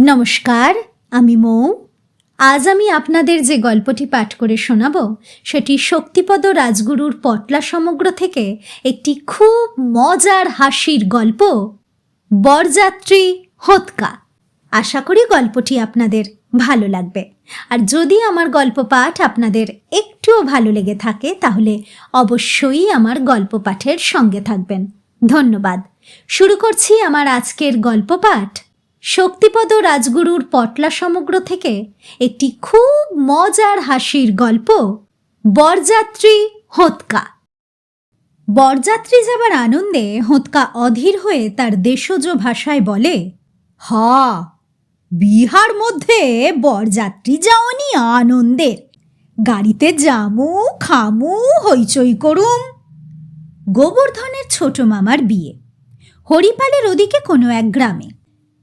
নমস্কার, আমি মৌ। আজ আমি আপনাদের যে গল্পটি পাঠ করে শোনাব, সেটি শক্তিপদ রাজগুরুর পটলা সমগ্র থেকে একটি খুব মজার হাসির গল্প, বরযাত্রী হোতকা। আশা করি গল্পটি আপনাদের ভালো লাগবে। আর যদি আমার গল্প পাঠ আপনাদের একটুও ভালো লেগে থাকে, তাহলে অবশ্যই আমার গল্প পাঠের সঙ্গে থাকবেন। ধন্যবাদ। শুরু করছি আমার আজকের গল্প পাঠ। শক্তিপদ রাজগুরুর পটলা সমগ্র থেকে একটি খুব মজার হাসির গল্প, বরযাত্রী হোতকা। বরযাত্রী যাবার আনন্দে হোঁতকা অধীর হয়ে তার দেশজ ভাষায় বলে, হ, বিহার মধ্যে বরযাত্রী যাওনি আনন্দের। গাড়িতে জামু খামু, হইচই করুম। গোবর্ধনের ছোট মামার বিয়ে। হরিপালের ওদিকে কোনো এক গ্রামে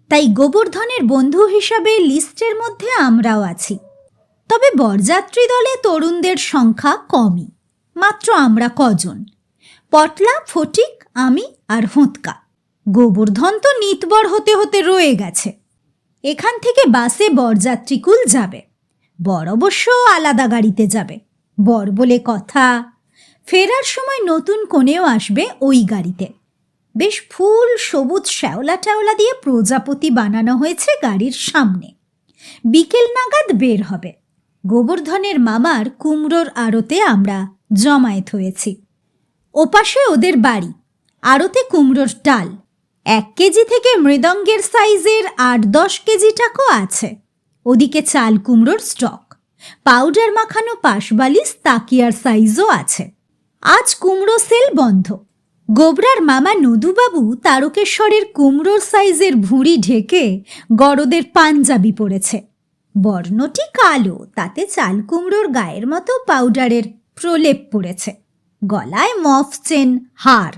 তাই গোবর্ধনের বন্ধু হিসাবে লিস্টের মধ্যে আমরাও আছি। তবে বরযাত্রী দলে তরুণদের সংখ্যা কমই। মাত্র আমরা কজন। পটলা, ফটিক, আমি আর হোঁতকা। গোবর্ধন তো নিতবর হতে হতে রয়ে গেছে। এখান থেকে বাসে বরযাত্রীকুল যাবে। বর অবশ্য আলাদা গাড়িতে যাবে। বর বলে কথা। ফেরার সময় নতুন কোণেও আসবে ওই গাড়িতে। বেশ ফুল, সবুজ শ্যাওলা ট্যাওলা দিয়ে প্রজাপতি বানানো হয়েছে গাড়ির সামনে। বিকেল নাগাদ বের হবে। গোবর্ধনের মামার কুমড়োর আড়তে আমরা জমায়েত হয়েছি। ওপাশে ওদের বাড়ি, আড়তে কুমড়োর ডাল। এক কেজি থেকে মৃদঙ্গের সাইজের আট দশ কেজি টাকও আছে। ওদিকে চাল কুমড়োর স্টক। পাউডার মাখানো পাশবালিশ তাকিয়ার সাইজও আছে। আজ কুমড়ো সেল বন্ধ। গোবরার মামা নদুবাবু তারকেশ্বরের কুমড়োর সাইজের ভুঁড়ি ঢেকে গরদের পাঞ্জাবি পরেছে। বর্ণটি কালো, তাতে চাল কুমড়োর গায়ের মতো পাউডারের প্রলেপ পড়েছে। গলায় মফ চেন হার।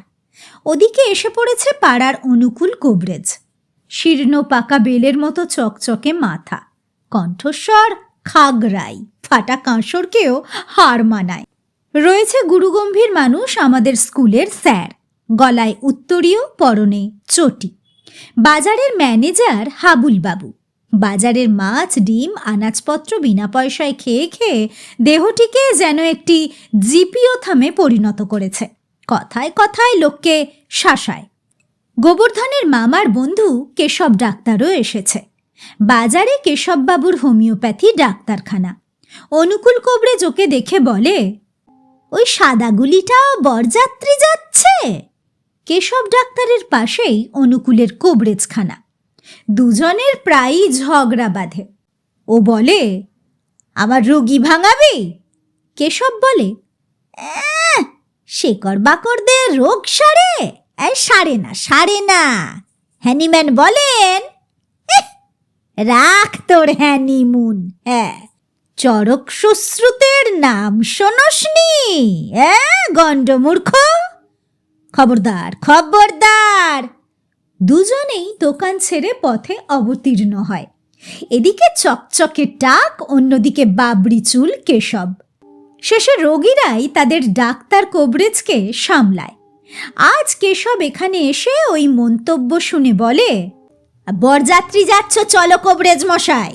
ওদিকে এসে পড়েছে পাড়ার অনুকূল কোবরেজ। শীর্ণ পাকা বেলের মতো চকচকে মাথা। কণ্ঠস্বর খাগরাই ফাটা কাঁসরকেও হার মানায়। রয়েছে গুরুগম্ভীর মানুষ আমাদের স্কুলের স্যার। গলায় উত্তরীয় পরনে চটি। বাজারের ম্যানেজার হাবুল বাবু বাজারের মাছ, ডিম, আনাজপত্র বিনা পয়সায় খেয়ে খেয়ে দেহটিকে যেন একটি জিপিও থামে পরিণত করেছে। কথায় কথায় লোককে শাসায়। গোবর্ধনের মামার বন্ধু কেশব ডাক্তারও এসেছে। বাজারে কেশববাবুর হোমিওপ্যাথি ডাক্তারখানা। অনুকূল কোবরেজ জোকে দেখে বলে, ওই সাদাগুলিটাও বরযাত্রী যাচ্ছে? কেশব ডাক্তারের পাশেই অনুকূলের কোবরেজখানা। দুজনের প্রায়ই ঝগড়া বাঁধে। ও বলে আমার রোগী ভাঙাবি? কেশব বলে "অ্যাঁ, শেকড় বাকড়দের রোগ সারে? সারে না সারে না। হ্যানিম্যান বলেন রাখ তোর হ্যানিমুন হ্যাঁ চরক সুশ্রুতের নাম শোনসনি হ্যাঁ গণ্ডমূর্খ খবরদার খবরদার। দুজনেই দোকান ছেড়ে পথে অবতীর্ণ হয়। এদিকে চকচকে টাক, অন্যদিকে বাবরি চুল কেশব। শেষে রোগীরাই তাদের ডাক্তার কোবরেজকে সামলায়। আজ কেশব এখানে এসে ওই মন্তব্য শুনে বলে, বরযাত্রী যাচ্ছ, চলো কোবরেজ মশাই।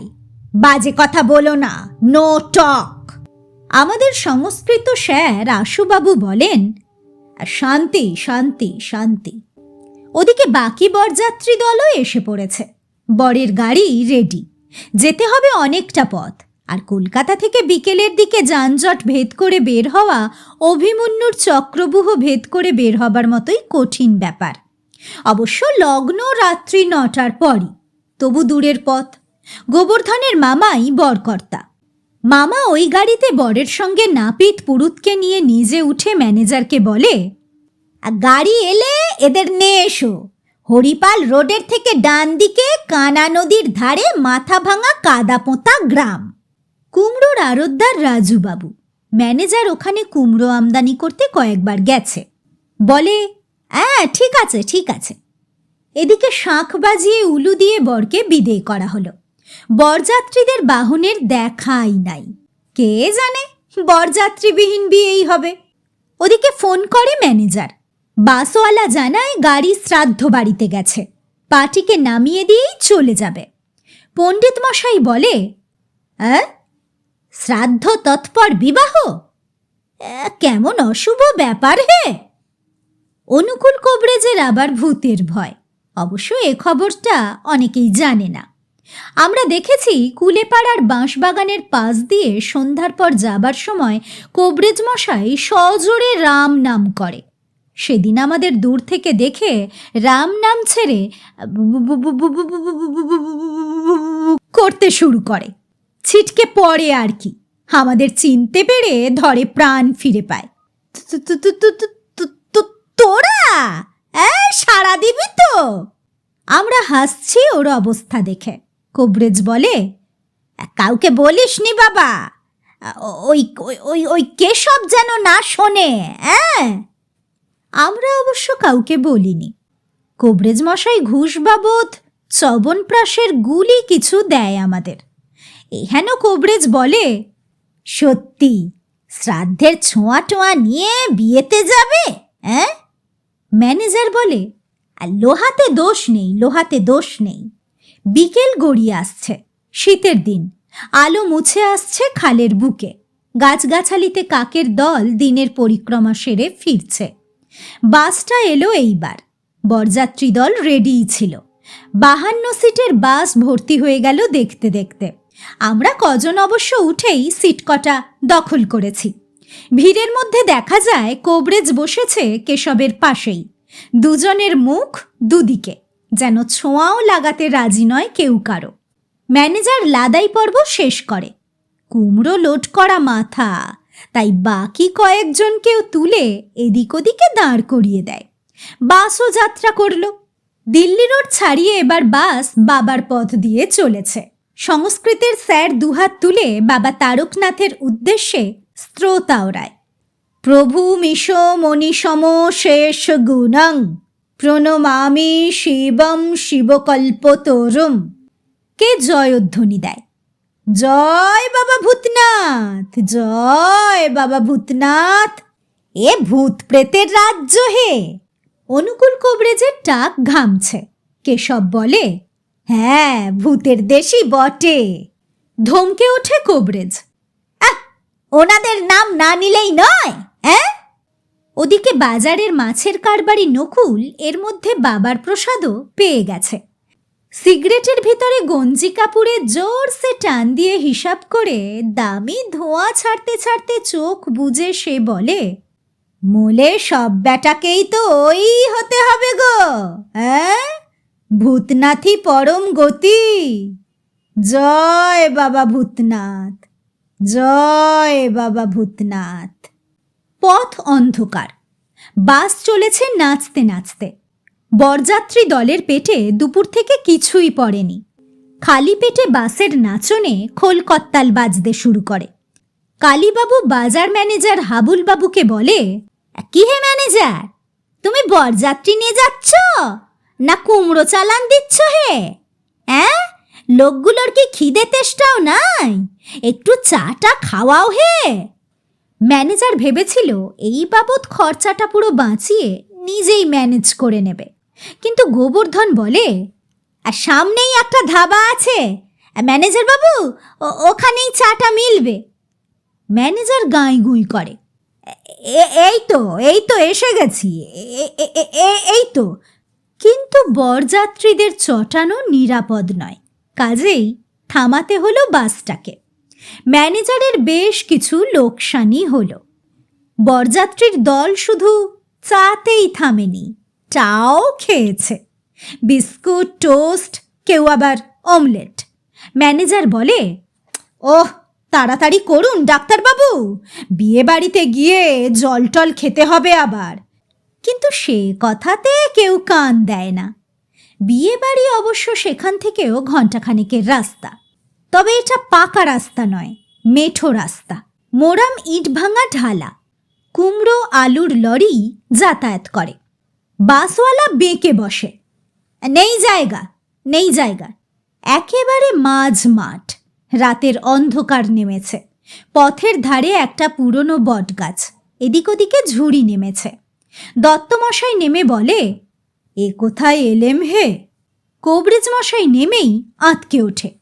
বাজে কথা বলো না, নো টক। আমাদের সংস্কৃত স্যার আশুবাবু বলেন শান্তি শান্তি শান্তি। ওদিকে বাকি বরযাত্রী দলও এসে পড়েছে। বরের গাড়ি রেডি যেতে হবে অনেকটা পথ। আর কলকাতা থেকে বিকেলের দিকে যানজট ভেদ করে বের হওয়া, অভিমন্যুর চক্রবুহ ভেদ করে বের হবার মতোই কঠিন ব্যাপার। অবশ্য লগ্ন রাত্রি নটার পরই। তবু দূরের পথ। গোবর্ধনের মামাই বরকর্তা। মামা ওই গাড়িতে বরের সঙ্গে নাপিত পুরুতকে নিয়ে নিজে উঠে ম্যানেজারকে বলে গাড়ি এলে এদের নিয়ে এসো। হরিপাল রোডের থেকে ডান দিকে কানা নদীর ধারে মাথা ভাঙা কাদাপোঁতা গ্রাম। কুমড়োর আরদ্দার রাজুবাবু ম্যানেজার ওখানে কুমড়ো আমদানি করতে কয়েকবার গেছে। বলে হ্যাঁ ঠিক আছে ঠিক আছে। এদিকে শাঁখ বাজিয়ে উলু দিয়ে বরকে বিদেয় করা হলো। বরযাত্রীদের বাহনের দেখাই নাই। কে জানে? বরযাত্রীবিহীন বিয়েই হবে। ওদিকে ফোন করে ম্যানেজার। বাসওয়ালা জানায় গাড়ি শ্রাদ্ধ বাড়িতে গেছে। পার্টিকে নামিয়ে দিয়েই চলে যাবে। পণ্ডিত মশাই বলে, "অ্যাঁ? শ্রাদ্ধ তৎপর বিবাহ? কেমন অশুভ ব্যাপার হে? অনুকূল কবরেজের আবার ভূতের ভয়। অবশ্য এ খবরটা অনেকেই জানে না। আমরা দেখেছি কুলেপাড়ার বাঁশবাগানের পাশ দিয়ে সন্ধ্যার পর যাবার সময় কবরেজ মশাই সজোরে রাম নাম করে। সেদিন আমাদের দূর থেকে দেখে রাম নাম ছেড়ে করতে শুরু করে। ছিটকে পড়ে আর কি। আমাদের চিনতে পেরে ধরে প্রাণ ফিরে পায়। তোরা? সাড়া দিবি তো? আমরা হাসছি ওর অবস্থা দেখে। কবরেজ বলে? কাউকে বলিস নি বাবা। ওই, ওই- ওই কেশব যেন না শোনে হ্যাঁ আমরা অবশ্য কাউকে বলিনি। কবরেজ মশাই ঘুষ বাবদ চবনপ্রাসের গুলি কিছু দেয় আমাদের। এহেন কবরেজ বলে, সত্যি, শ্রাদ্ধের ছোঁয়া টোঁয়া নিয়ে বিয়েতে যাবে? হ্যাঁ ম্যানেজার বলে, "আর লোহাতে দোষ নেই, লোহাতে দোষ নেই। বিকেল গড়িয়ে আসছে, শীতের দিন। আলো মুছে আসছে খালের বুকে। গাছগাছালিতে কাকের দল দিনের পরিক্রমা সেরে ফিরছে। বাসটা এলো এইবার। বরযাত্রী দল রেডিই ছিল। বাহান্ন সিটের বাস ভর্তি হয়ে গেল দেখতে দেখতে। আমরা কজন অবশ্য উঠেই সিট কটা দখল করেছি। ভিড়ের মধ্যে দেখা যায়, কোবরেজ বসেছে কেশবের পাশেই। দুজনের মুখ দুদিকে। যেন ছোঁয়াও লাগাতে রাজি নয় কেউ কারও। ম্যানেজার লাদাই পর্ব শেষ করে। কুমড়ো লোড করা মাথা, তাই বাকি কয়েকজনকেও তুলে এদিক ওদিকে দাঁড় করিয়ে দেয়। বাসও যাত্রা করল। দিল্লি রোড ছাড়িয়ে এবার বাস বাবার পথ দিয়ে চলেছে। সংস্কৃতের স্যার দুহাত তুলে বাবা তারকনাথের উদ্দেশ্যে স্রোত আওড়ায়। প্রভু মিশ মণিসম শেষ গুণং। প্রণমামি শিবম শিবকল্পতরুম। কে জয়ধ্বনি দেয়? জয় বাবা ভূতনাথ, জয় বাবা ভূতনাথ। এ ভূত প্রেতের রাজ্য হে। অনুকূল কবরেজের টাক ঘামছে। কেশব বলে হ্যাঁ ভূতের দেশই বটে। ধমকে ওঠে কবরেজ। ওনাদের নাম না নিলেই নয় হ্যাঁ? ওদিকে বাজারের মাছের কারবারি নকুল এর মধ্যে বাবার প্রসাদও পেয়ে গেছে। সিগারেটের ভিতরে গঞ্জি কাপুরে জোরসে টান দিয়ে হিসাব করে দামি ধোঁয়া ছাড়তে ছাড়তে চোখ বুজে সে বলে, মোলে সব ব্যাটাকেই তো ওই হতে হবে গো হ্যাঁ ভূতনাথই পরম গতি। জয় বাবা ভূতনাথ, জয় বাবা ভূতনাথ। পথ অন্ধকার। বাস চলেছে নাচতে নাচতে। বরযাত্রী দলের পেটে দুপুর থেকে কিছুই পড়েনি। খালি পেটে বাসের নাচনে খোলকত্তাল বাজতে শুরু করে। কালীবাবু বাজার ম্যানেজার হাবুল বাবুকে বলে, কি হে ম্যানেজার? তুমি বরযাত্রী নিয়ে যাচ্ছ? না কুমড়ো চালান দিচ্ছ হে? হ্যাঁ লোকগুলোর কি খিদে তেষ্টাও নাই? একটু চাটা খাওয়াও হে? ম্যানেজার ভেবেছিল, এই বাবদ খরচাটা পুরো বাঁচিয়ে নিজেই ম্যানেজ করে নেবে। কিন্তু গোবর্ধন বলে, আর সামনেই একটা ধাবা আছে। ম্যানেজার বাবু ওখানেই চাটা মিলবে। ম্যানেজার গাঁই গুঁই করে, "এ- এই তো এই তো এসে গেছি। এই তো। কিন্তু বরযাত্রীদের চটানো নিরাপদ নয়। কাজেই থামাতে হলো বাসটাকে। ম্যানেজারের বেশ কিছু লোকসানি হলো। বরযাত্রীর দল শুধু চাতেই থামেনি, চাও খেয়েছে। বিস্কুট, টোস্ট, কেউ আবার অমলেট। ম্যানেজার বলে, ওহ, তাড়াতাড়ি করুন, ডাক্তারবাবু। বিয়ে বাড়িতে গিয়ে জল টল খেতে হবে আবার। কিন্তু সে কথাতে কেউ কান দেয় না। বিয়ে বাড়ি অবশ্য সেখান থেকেও ঘণ্টাখানিকের রাস্তা। তবে এটা পাকা রাস্তা নয়, মেঠো রাস্তা। মোরাম ইট ভাঙা ঢালা, কুমড়ো আলুর লরি যাতায়াত করে। বাসওয়ালা বেঁকে বসে, নেই জায়গা নেই জায়গা। একেবারে মাঝ মাঠ, রাতের অন্ধকার নেমেছে। পথের ধারে একটা পুরনো বটগাছ, এদিক ওদিকে ঝুড়ি নেমেছে। দত্তমশাই নেমে বলে, এ কোথায় এলেম হে? কবরেজ মশাই নেমেই আঁতকে ওঠে।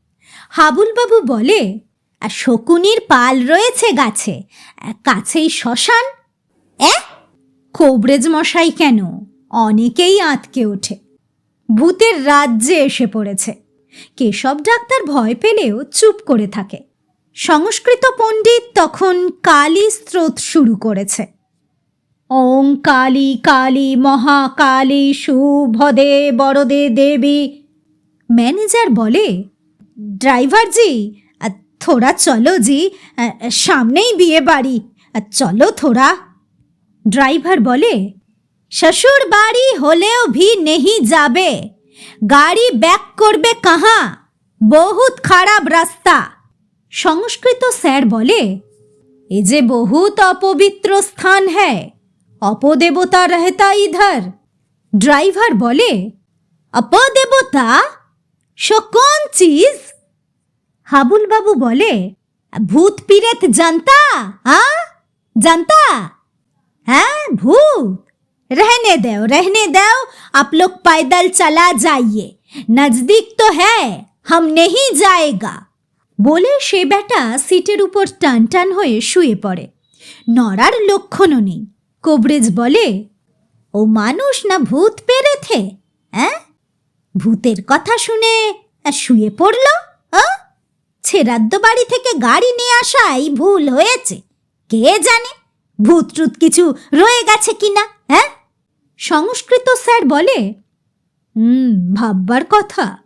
হাবুলবাবু বলে, "আর শকুনির পাল রয়েছে গাছে কাছেই শ্মশান? এ? কোবরেজ মশাই কেন? অনেকেই আঁতকে ওঠে। ভূতের রাজ্যে এসে পড়েছে। কেশব ডাক্তার ভয় পেলেও চুপ করে থাকে। সংস্কৃত পণ্ডিত তখন কালী স্রোত শুরু করেছে। ওং কালী কালী, মহাকালী শুভদে বড়দে দেবী। ম্যানেজার বলে ড্রাইভার জি থোড়া চলো জি সামনেই বিয়ে বাড়ি। চলো থোড়া, ড্রাইভার বলে, শ্বশুর বাড়ি হলেও ভি নেহি যাবে। গাড়ি ব্যাক করবে কাহা? বহুত খারাপ রাস্তা। সংস্কৃত স্যার বলে, এ যে বহুত অপবিত্র স্থান হ্যায়, অপদেবতা রহতা ইধর। ড্রাইভার বলে, অপদেবতা? সো কোন চিজ হাবুল বাবু বলে ভূত পিরেত জানতা আ জানতা হ্যাঁ ভূত रहने दो रहने दो आप लोग पैदल चला जाइए नजदीक तो है हम नहीं जाएगा বলে সে বেটা সিটের উপর টান টান হয়ে শুয়ে পড়ে নড়ার লক্ষণও নেই কোবরেজ বলে ও মানুষ না ভূত পেরেছে হ্যাঁ ভূতের কথা শুনে শুয়ে পড়ল ছেড়াদ্দ বাড়ি থেকে গাড়ি নিয়ে আসাই ভুল হয়েছে। কে জানে ভূত টুত কিছু রয়ে গেছে কিনা হ্যাঁ সংস্কৃত স্যার বলে হুম ভাববার কথা।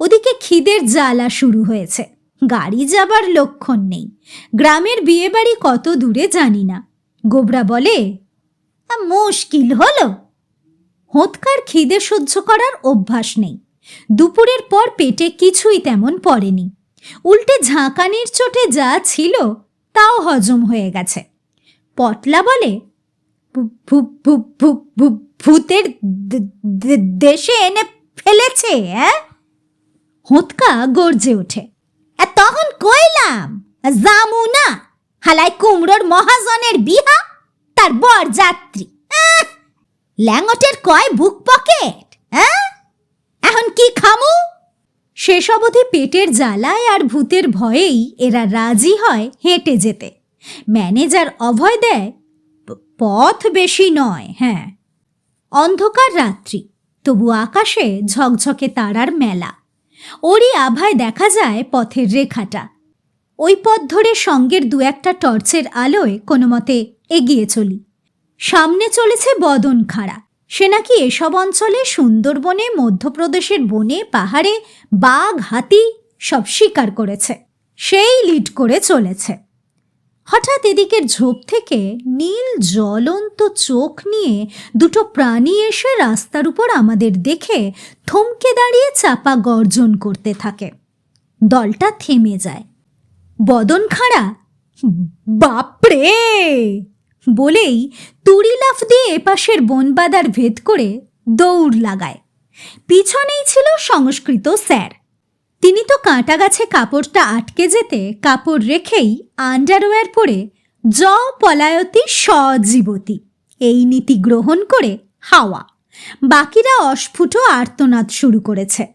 ওদিকে খিদের জ্বালা শুরু হয়েছে। গাড়ি যাবার লক্ষণ নেই। গ্রামের বিয়েবাড়ি কত দূরে জানি না। গোবরা বলে "আ, মুশকিল হলো। হোঁতকার খিদে সহ্য করার অভ্যাস নেই। দুপুরের পর পেটে কিছুই তেমন পড়েনি। উল্টে ঝাঁকানির চোটে যা ছিল, তাও হজম হয়ে গেছে। পটলা বলে, "ভূ- ভূ- ভূ- ভূ- ভূ- ভূতের দেশে এনে ফেলেছে হোঁতকা গর্জে ওঠে "আর তখন কইলাম জামু না হালাই কুমড়োর মহাজনের বিহা, তার বর যাত্রী ল্যাঙ্গটের কয় বুক পকেট হ্যাঁ? এখন কি খামু? শেষ অবধি পেটের জ্বালায় আর ভূতের ভয়েই এরা রাজি হয় হেঁটে যেতে। ম্যানেজার অভয় দেয় পথ বেশি নয় হ্যাঁ? অন্ধকার রাত্রি, তবু আকাশে ঝকঝকে তারার মেলা। ওরই আভায় দেখা যায় পথের রেখাটা। ওই পথ ধরে সঙ্গের দু একটা টর্চের আলোয় কোনো মতে এগিয়ে চলি। সামনে চলেছে বদন খাড়া সে নাকি এসব অঞ্চলে সুন্দরবনে, মধ্যপ্রদেশের বনে, পাহাড়ে, বাঘ, হাতি সব শিকার করেছে। সেই লিড করে চলেছে। হঠাৎ এদিকের ঝোপ থেকে নীল, জ্বলন্ত চোখ নিয়ে দুটো প্রাণী এসে রাস্তার উপর আমাদের দেখে থমকে দাঁড়িয়ে চাপা গর্জন করতে থাকে। দলটা থেমে যায়। বদন খাড়া বাপরে! বলেই তুড়ি লাফ দিয়ে এপাশের বনবাদার ভেদ করে দৌড় লাগায়। পিছনেই ছিল সংস্কৃত স্যার। তিনি তো কাঁটা গাছে কাপড়টা আটকে যেতে কাপড় রেখেই আন্ডারওয়্যার পরে জ পলায়তি সজীবতী এই নীতি গ্রহণ করে হাওয়া। বাকিরা অস্ফুট আর্তনাদ শুরু করেছে।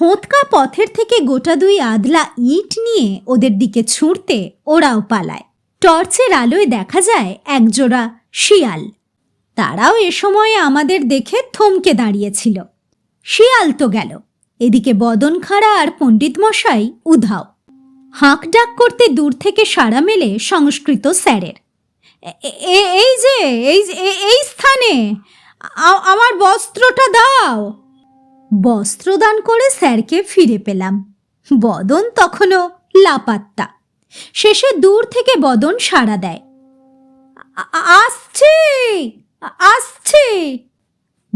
হোঁতকা পথের থেকে গোটা দুই আদলা ইট নিয়ে ওদের দিকে ছুঁড়তে ওরাও পালায়। টর্চের আলোয় দেখা যায় একজোড়া শিয়াল। তারাও এ সময়ে আমাদের দেখে থমকে দাঁড়িয়েছিল। শিয়াল তো গেল। এদিকে বদন খাড়া আর পণ্ডিত মশাই উধাও। হাঁক ডাক করতে দূর থেকে সাড়া মেলে সংস্কৃত স্যারের। "এ- এ- এই যে, এই এই স্থানে! আমার বস্ত্রটা দাও! বস্ত্রদান করে স্যারকে ফিরে পেলাম। বদন তখনও লাপাত্তা। শেষে দূর থেকে বদন সাড়া দেয়। আসছে আসছে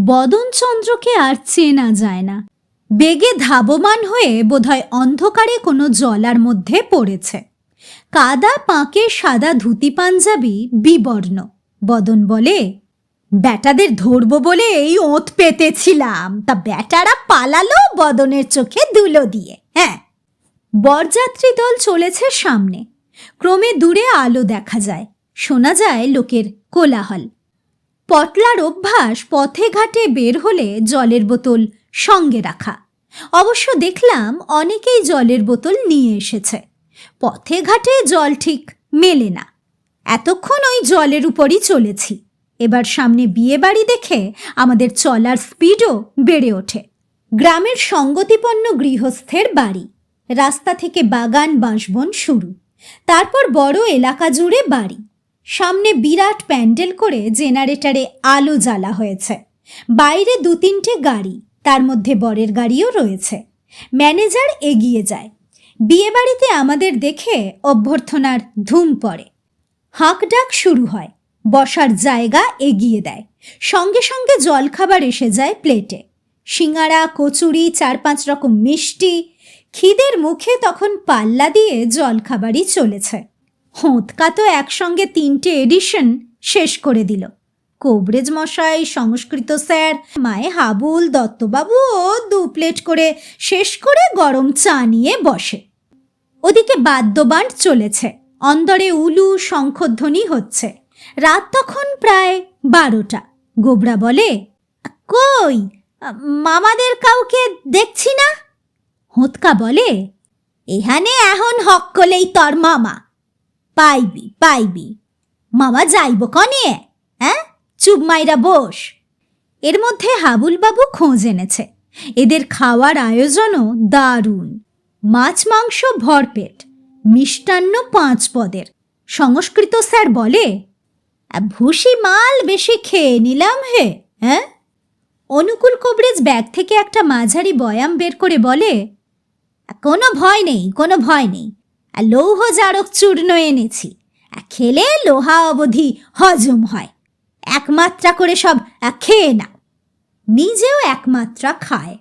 বদন চন্দ্রকে আর চেনা যায় না। বেগে ধাবমান হয়ে বোধহয় অন্ধকারে কোনো জলার মধ্যে পড়েছে। কাদা, পাঁকে সাদা ধুতি পাঞ্জাবি বিবর্ণ। বদন বলে, ব্যাটাদের ধরবো বলে এই ওঁত পেতেছিলাম। তা ব্যাটারা পালালো বদনের চোখে দুলো দিয়ে। হ্যাঁ বরযাত্রী দল চলেছে সামনে। ক্রমে দূরে আলো দেখা যায়। শোনা যায় লোকের কোলাহল। পটলার অভ্যাস পথে ঘাটে বের হলে জলের বোতল সঙ্গে রাখা। অবশ্য দেখলাম অনেকেই জলের বোতল নিয়ে এসেছে। পথে ঘাটে জল ঠিক মেলে না। এতক্ষণ ওই জলের উপরই চলেছি। এবার সামনে বিয়ে বাড়ি দেখে আমাদের চলার স্পিডও বেড়ে ওঠে। গ্রামের সঙ্গতিপন্ন গৃহস্থের বাড়ি। রাস্তা থেকে বাগান বাঁশবন শুরু। তারপর বড় এলাকা জুড়ে বাড়ি। সামনে বিরাট প্যান্ডেল করে জেনারেটরে আলো জ্বালা হয়েছে। বাইরে দু তিনটে গাড়ি, তার মধ্যে বরের গাড়িও রয়েছে। ম্যানেজার এগিয়ে যায়। বিয়েবাড়িতে আমাদের দেখে অভ্যর্থনার ধুম পড়ে। হাঁক ডাক শুরু হয়। বসার জায়গা এগিয়ে দেয়। সঙ্গে সঙ্গে জলখাবার এসে যায় প্লেটে। সিঙ্গারা কচুরি, চার পাঁচ রকম মিষ্টি খিদের মুখে তখন পাল্লা দিয়ে জলখাবারই চলেছে। হোঁতকা তো একসঙ্গে তিনটে এডিশন শেষ করে দিল। কোবরেজ মশাই, সংস্কৃত স্যার, মায়ে হাবুল, দত্তবাবু ও দু প্লেট করে শেষ করে গরম চা নিয়ে বসে। ওদিকে বাদ্যবান্ড চলেছে। অন্দরে উলু শঙ্খধ্বনি হচ্ছে। রাত তখন প্রায় বারোটা। গোবরা বলে, কই, মামাদের কাউকে দেখছি না? হোঁতকা বলে এখানে এখন হক্কলেই তর মামা। পাইবি পাইবি। মামা যাইব কনে হ্যাঁ চুপ মাইরা বস। এর মধ্যে হাবুলবাবু খোঁজ এনেছে। এদের খাওয়ার আয়োজনও দারুণ। মাছ, মাংস, ভরপেট, মিষ্টান্ন পাঁচ পদের। সংস্কৃত স্যার বলে ভুসি মাল বেশি খেয়ে নিলাম হে হ্যাঁ অনুকূল কবরেজ ব্যাগ থেকে একটা মাঝারি বয়াম বের করে বলে কোনো ভয় নেই কোনো ভয় নেই। আর লৌহ জারক চূর্ণ এনেছি। খেলে লোহা অবধি হজম হয়। একমাত্রা করে সব খেয়ে নাও। নিজেও একমাত্রা খায়।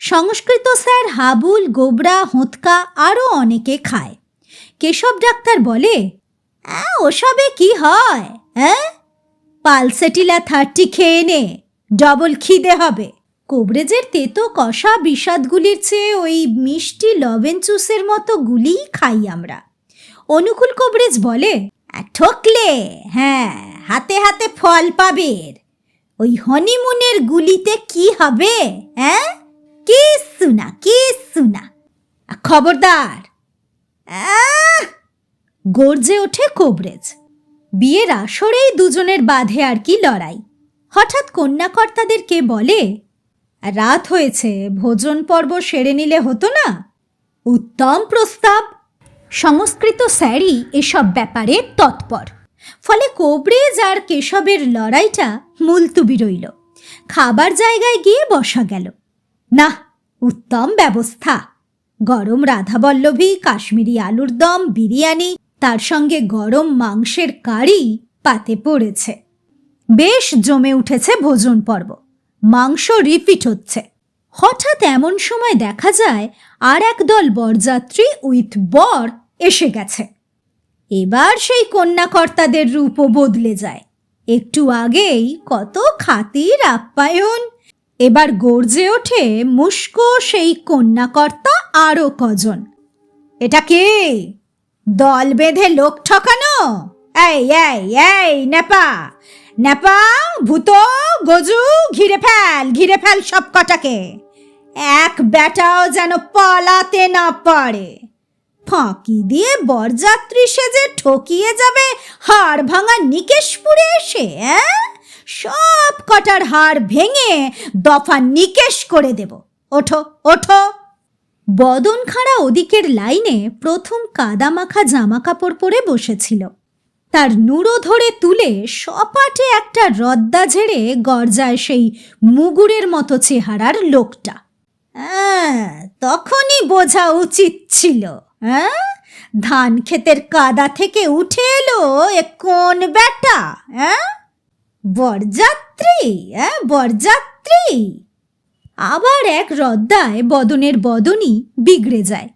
সংস্কৃত স্যার হাবুল গোবরা হোঁতকা আরও অনেকে খায়। কেশব ডাক্তার বলে "আ, ওসবে কি হয় হ্যাঁ পালসেটিলা থার্টি খেয়ে নে ডবল খিদে হবে। কোবরেজের তেতো কষা বিষাদগুলির চেয়ে ওই মিষ্টি লবেন চুসের মতো গুলিই খাই আমরা। অনুকূল কোবরেজ বলে "আ, ঠকলে হ্যাঁ হাতে হাতে ফল পাবের। ওই হনিমুনের গুলিতে কি হবে হ্যাঁ? কিচ্ছু না কিচ্ছু না। খবরদার! গর্জে ওঠে কোবরেজ। বিয়ের আসরেই দুজনের বাঁধে আর কি লড়াই। হঠাৎ কন্যাকর্তাদেরকে বলে রাত হয়েছে, ভোজন পর্ব সেরে নিলে হতো না? উত্তম প্রস্তাব। সংস্কৃত স্যারই এসব ব্যাপারে তৎপর। ফলে কোবরেজ আর কেশবের লড়াইটা মুলতুবি রইল। খাবার জায়গায় গিয়ে বসা গেল। না, উত্তম ব্যবস্থা। গরম রাধাবল্লভী, কাশ্মীরি আলুর দম, বিরিয়ানি, তার সঙ্গে গরম মাংসের কারি পাতে পড়েছে। বেশ জমে উঠেছে ভোজন পর্ব। মাংস রিপিট হচ্ছে। হঠাৎ এমন সময় দেখা যায় আর এক দল বরযাত্রী উইথ বর এসে গেছে। এবার সেই কন্যাকর্তাদের রূপও বদলে যায়। একটু আগেই কত খাতির আপ্যায়ন। এবার গর্জে ওঠে মুস্কো সেই কন্যাকর্তা আরও কজন। এটা কে? দল বেঁধে লোক ঠকানো? এই এই এই, নেপা! নেপা ভূত গজু, ঘিরে ফেল ঘিরে ফেল সব কটাকে এক বেটাও যেন পালাতে না পারে। ফাঁকি দিয়ে বরযাত্রী সেজে ঠকিয়ে যাবে, হাড় ভাঙা নিকেশপুরে এসে? সব কটার হাড় ভেঙে দফা নিকেশ করে দেব। ওঠো ওঠো। বদন খাড়া ওদিকের লাইনে প্রথম কাদামাখা জামা কাপড় পরে বসেছিল। তার নুড়ো ধরে তুলে সপাটে একটা রদ্দা ঝেড়ে গরজায় সেই মুগুরের মতো চেহারার লোকটা। হ্যাঁ তখনই বোঝা উচিত ছিল হ্যাঁ? ধান ক্ষেতের কাদা থেকে উঠে এলো এ কোন বেটা হ্যাঁ? বরযাত্রী হ্যাঁ বরযাত্রী। আবার এক রদ্দায় বদনের বদনই বিগড়ে যায়।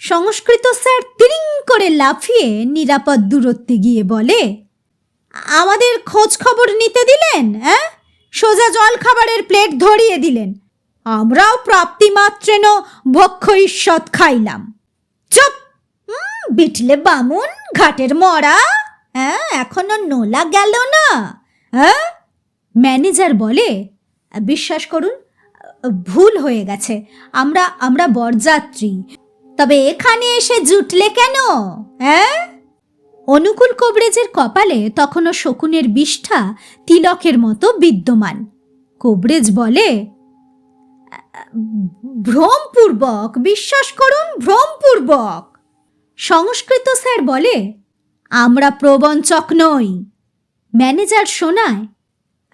সংস্কৃত স্যার তিরিং করে লাফিয়ে নিরাপদ দূরত্বে গিয়ে বলে, আমাদের খোঁজ খবর নিতে দিলেন হ্যাঁ সোজা জল খাবারের প্লেট ধরিয়ে দিলেন। আমরাও প্রাপ্তিমাত্রেন ভক্ষ ঈশ্বত খাইলাম। চুপ! বিটলে বামুন, ঘাটের মরা হ্যাঁ এখনও নোলা গেল না হ্যাঁ ম্যানেজার বলে, বিশ্বাস করুন, ভুল হয়ে গেছে। আমরা আমরা বরযাত্রী। তবে এখানে এসে জুটলে কেন? হ্যাঁ? অনুকূল কবরেজের কপালে তখনও শকুনের বিষ্ঠা তিলকের মতো বিদ্যমান। কবরেজ বলে, ভ্রমপূর্বক, বিশ্বাস করুন, ভ্রমপূর্বক। সংস্কৃত স্যার বলে, আমরা প্রবঞ্চক নই। ম্যানেজার শোনায়,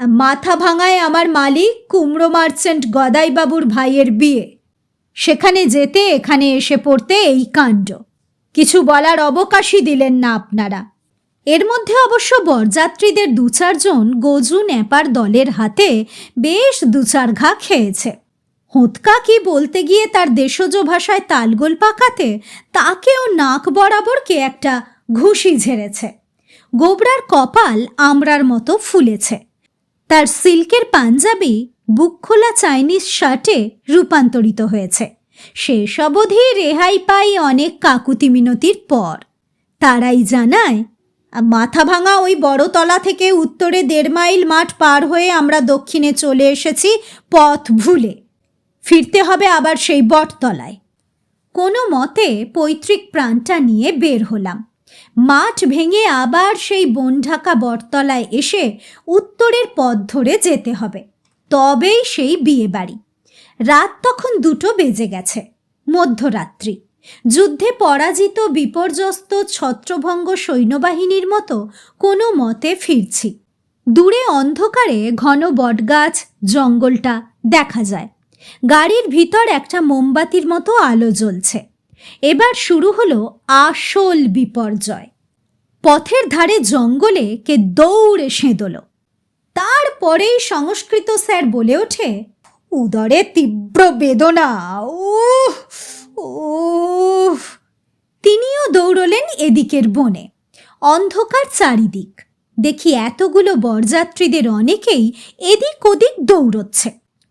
মাথা ভাঙায় আমার মালিক, কুমড়ো মার্চেন্ট গদাইবাবুর ভাইয়ের বিয়ে। সেখানে যেতে, এখানে এসে পড়তে এই কাণ্ড। কিছু বলার অবকাশই দিলেন না আপনারা। এর মধ্যে অবশ্য বরযাত্রীদের দু চারজন গজু নেপার দলের হাতে বেশ দু চার ঘা খেয়েছে। হোঁতকা কি বলতে গিয়ে তার দেশজ ভাষায় তালগোল পাকাতে তাকেও নাক বরাবর কে একটা ঘুষি ঝেড়েছে। গোবরার কপাল আমরার মতো ফুলেছে। তার সিল্কের পাঞ্জাবি বুক খোলা চাইনিজ শার্টে রূপান্তরিত হয়েছে। শেষ অবধি রেহাই পাই অনেক কাকুতি মিনতির পর। তারাই জানায়, মাথা ভাঙা ওই বড়তলা থেকে উত্তরে দেড় মাইল মাঠ পার হয়ে আমরা দক্ষিণে চলে এসেছি পথ ভুলে। ফিরতে হবে আবার সেই বটতলায়। কোনো মতে পৈতৃক প্রাণটা নিয়ে বের হলাম। মাঠ ভেঙে আবার সেই বনঢাকা বটতলায় এসে উত্তরের পথ ধরে যেতে হবে। তবেই সেই বিয়ে বাড়ি। রাত তখন দুটো বেজে গেছে, মধ্যরাত্রি। যুদ্ধে পরাজিত, বিপর্যস্ত, ছত্রভঙ্গ সৈন্যবাহিনীর মতো কোনো মতে ফিরছি। দূরে অন্ধকারে ঘন বটগাছ, জঙ্গলটা দেখা যায়। গাড়ির ভিতর একটা মোমবাতির মতো আলো জ্বলছে। এবার শুরু হলো আসল বিপর্যয়। পথের ধারে জঙ্গলে কে দৌড়ে সেঁদল। তারপরেই সংস্কৃত স্যার বলে ওঠে উদরে তীব্র বেদনা উহ উহ। তিনিও দৌড়লেন এদিকের বনে অন্ধকার চারিদিক। দেখি এতগুলো বরযাত্রীদের অনেকেই এদিক ওদিক দৌড়চ্ছে।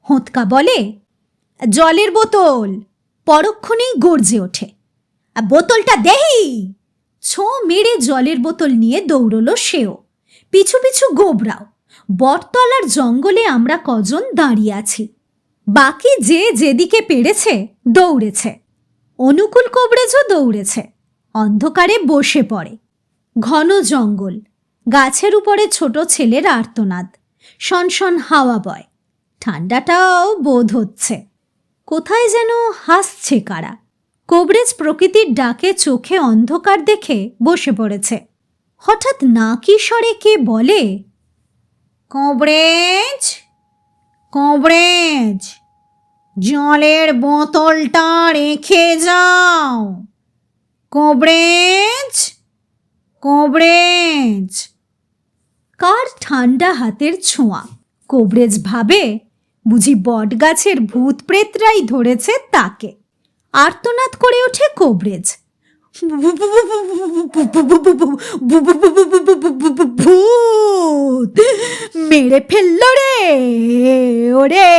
হোঁতকা বলে জলের বোতল। পরক্ষণেই গর্জে ওঠে "আ, বোতলটা দেহি! ছো মেরে জলের বোতল নিয়ে দৌড়লো সেও পিছু পিছু গোবরাও বটতলার জঙ্গলে আমরা কজন দাঁড়িয়ে আছি? বাকি যে যেদিকে পেরেছে দৌড়েছে। অনুকূল কবরেজও দৌড়েছে। অন্ধকারে বসে পড়ে। ঘন জঙ্গল। গাছের উপরে ছোট ছেলের আর্তনাদ। শনশন হাওয়া বয়। ঠান্ডাটাও বোধ হচ্ছে। কোথায় যেন হাসছে কারা। কবরেজ প্রকৃতির ডাকে চোখে অন্ধকার দেখে বসে পড়েছে। হঠাৎ নাকি স্বরে কে বলে? কবরেজ কবরেজ, জলের বোতলটা রেখে যাও। কবরেজ কবরেজ। কার ঠান্ডা হাতের ছোঁয়া? কবরেজ ভাবে, বুঝি বটগাছের ভূত প্রেতরাই ধরেছে তাকে। আর্তনাদ করে ওঠে কবরেজ। ভূত। মেরে ফেলল রে, ওরে।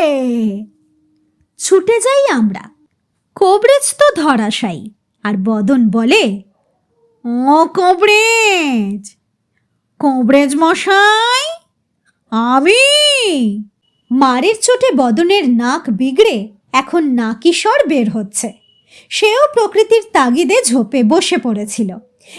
ছুটে যাই আমরা। কবরেজ তো ধরাশায়ী, আর বদন বলে, ও কবরেজ কবরেজ মশাই, আমি মারের চোটে বদনের নাক বিগড়ে এখন নাকিস্বর বের হচ্ছে। সেও প্রকৃতির তাগিদে ঝোপে বসে পড়েছিল।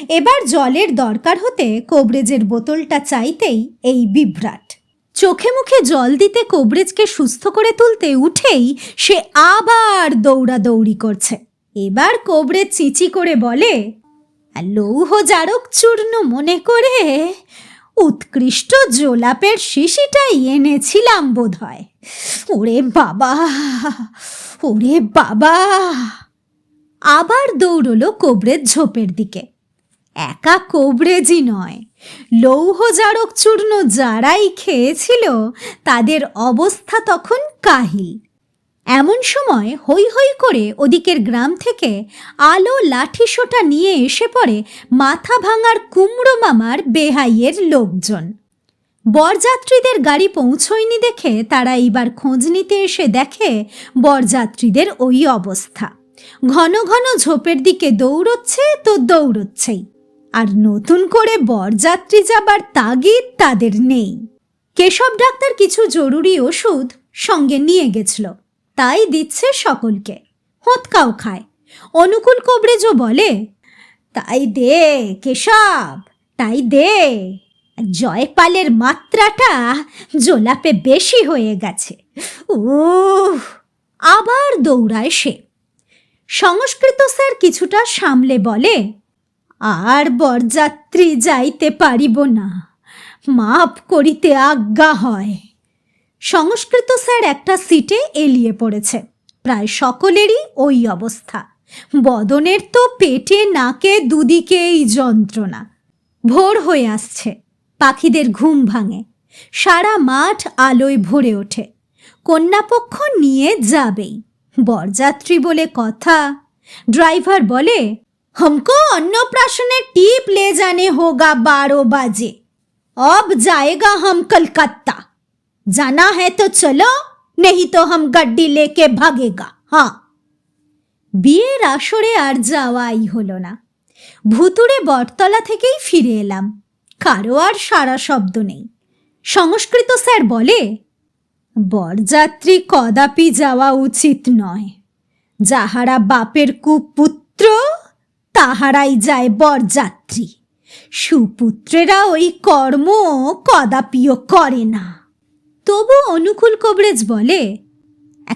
এবার জলের দরকার হতে কবরেজের বোতলটা চাইতেই এই বিভ্রাট। চোখে মুখে জল দিতে কবরেজকে সুস্থ করে তুলতে উঠেই সে আবার দৌড়াদৌড়ি করছে। এবার কবরেজ চিচি করে বলে, লৌহ জারক চূর্ণ মনে করে উৎকৃষ্ট জোলাপের শিশিটাই এনেছিলাম বোধ হয় ওরে বাবা ওরে বাবা! আবার দৌড়লো কবরেজ ঝোপের দিকে। একা কবরেজই নয়, লৌহ জারক চূর্ণ যারাই খেয়েছিল, তাদের অবস্থা তখন কাহিল। এমন সময় হৈ হৈ করে ওদিকের গ্রাম থেকে আলো লাঠি সোটা নিয়ে এসে পড়ে মাথা ভাঙার কুমড়ো মামার বেহাইয়ের লোকজন। বরযাত্রীদের গাড়ি পৌঁছয়নি দেখে তারা এইবার খোঁজ নিতে এসে দেখে বরযাত্রীদের ওই অবস্থা। ঘন ঘন ঝোপের দিকে দৌড়চ্ছে তো দৌড়চ্ছেই। আর নতুন করে বরযাত্রী যাবার তাগিদ তাদের নেই। কেশব ডাক্তার কিছু জরুরি ওষুধ সঙ্গে নিয়ে গেছিল। তাই দিচ্ছে সকলকে। হোঁতকাও খায়। অনুকূল কবরেজও বলে, তাই দে, কেশব, তাই দে। জয়পালের মাত্রাটা জোলাপে বেশি হয়ে গেছে। ও আবার দৌড়ায় সে। সংস্কৃত স্যার কিছুটা সামলে বলে, আর বরযাত্রী যাইতে পারিব না। মাপ করিতে আজ্ঞা হয়। সংস্কৃত স্যার একটা সিটে এলিয়ে পড়েছে। প্রায় সকলেরই ওই অবস্থা। বদনের তো পেটে, নাকে, দুদিকেই যন্ত্রণা। ভোর হয়ে আসছে। পাখিদের ঘুম ভাঙে। সারা মাঠ আলোয় ভরে ওঠে। কন্যাপক্ষ নিয়ে যাবেই। বরযাত্রী বলে কথা। ড্রাইভার বলে हमको অন্নপ্রাশনে টিপ লে জানে হোগা বারো বাজে। অব যায়গা হম कलकत्ता জানা হ্যাঁ তো চলো নেই তো হম গাড্ডি লেকে ভাগেগা। হ্যাঁ। বিয়ের আসরে আর যাওয়াই হলো না। ভুতুড়ে বটতলা থেকেই ফিরে এলাম। কারও আর সারা শব্দ নেই। সংস্কৃত স্যার বলে বরযাত্রী কদাপি যাওয়া উচিত নয়। যাহারা বাপের কুপুত্র, তাহারাই যায় বরযাত্রী। সুপুত্রেরা ওই কর্ম কদাপিও করে না। তবু অনুকূল কবরেজ বলে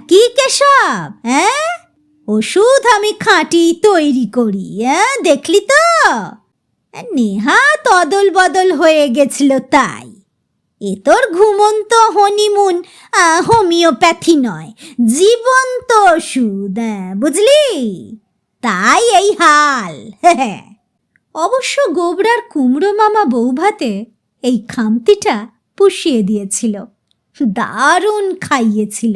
কি কেশব হ্যাঁ? ওষুধ আমি খাঁটি তৈরি করি হ্যাঁ? দেখলি তো? নেহা তদল বদল হয়ে গেছিল তাই। এ তোর ঘুমন্ত হনিমুন হোমিওপ্যাথি নয়, জীবন্ত ওষুধ বুঝলি? তাই এই হাল অবশ্য গোবরার কুমড়ো মামা বৌভাতে এই খামতিটা পুষিয়ে দিয়েছিল, দারুণ খাইয়েছিল।